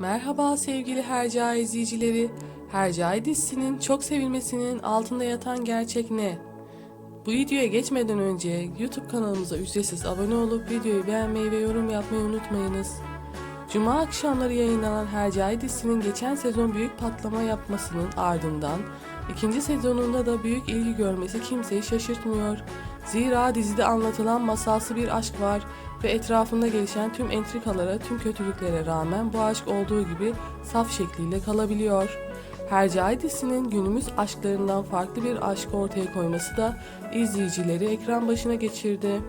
Merhaba sevgili Hercai izleyicileri. Hercai dizisinin çok sevilmesinin altında yatan gerçek ne? Bu videoya geçmeden önce YouTube kanalımıza ücretsiz abone olup videoyu beğenmeyi ve yorum yapmayı unutmayınız. Cuma akşamları yayınlanan Hercai dizisinin geçen sezon büyük patlama yapmasının ardından ikinci sezonunda da büyük ilgi görmesi kimseyi şaşırtmıyor. Zira dizide anlatılan masalsı bir aşk var ve etrafında gelişen tüm entrikalara, tüm kötülüklere rağmen bu aşk olduğu gibi saf şekliyle kalabiliyor. Hercai dizisinin günümüz aşklarından farklı bir aşk ortaya koyması da izleyicileri ekran başına geçirdi.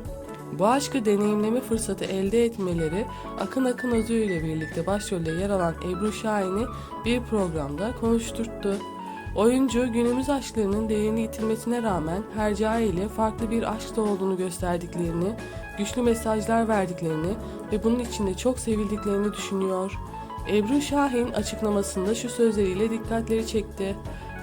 Bu aşkı deneyimleme fırsatı elde etmeleri Akın Akın Özü ile birlikte başrolde yer alan Ebru Şahin'i bir programda konuşturttu. Oyuncu günümüz aşklarının değerini yitirmesine rağmen Hercai ile farklı bir aşkta olduğunu gösterdiklerini, güçlü mesajlar verdiklerini ve bunun içinde çok sevildiklerini düşünüyor. Ebru Şahin açıklamasında şu sözleriyle dikkatleri çekti.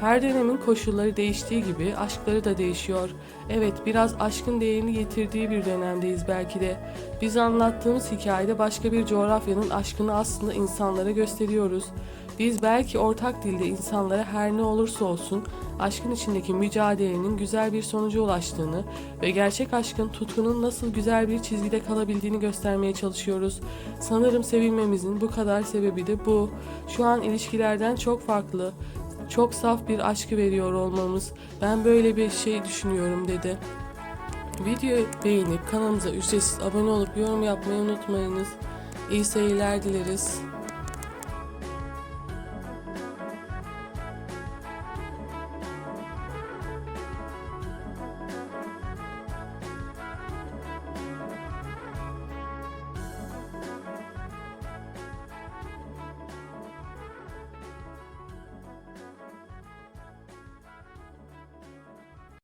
Her dönemin koşulları değiştiği gibi aşkları da değişiyor. Evet biraz aşkın değerini yitirdiği bir dönemdeyiz belki de. Biz anlattığımız hikayede başka bir coğrafyanın aşkını aslında insanlara gösteriyoruz. Biz belki ortak dilde insanlara her ne olursa olsun aşkın içindeki mücadelenin güzel bir sonuca ulaştığını ve gerçek aşkın tutkunun nasıl güzel bir çizgide kalabildiğini göstermeye çalışıyoruz. Sanırım sevilmemizin bu kadar sebebi de bu. Şu an ilişkilerden çok farklı, çok saf bir aşkı veriyor olmamız. Ben böyle bir şey düşünüyorum dedi. Videoyu beğenip kanalımıza ücretsiz abone olup yorum yapmayı unutmayınız. İyi seyirler dileriz.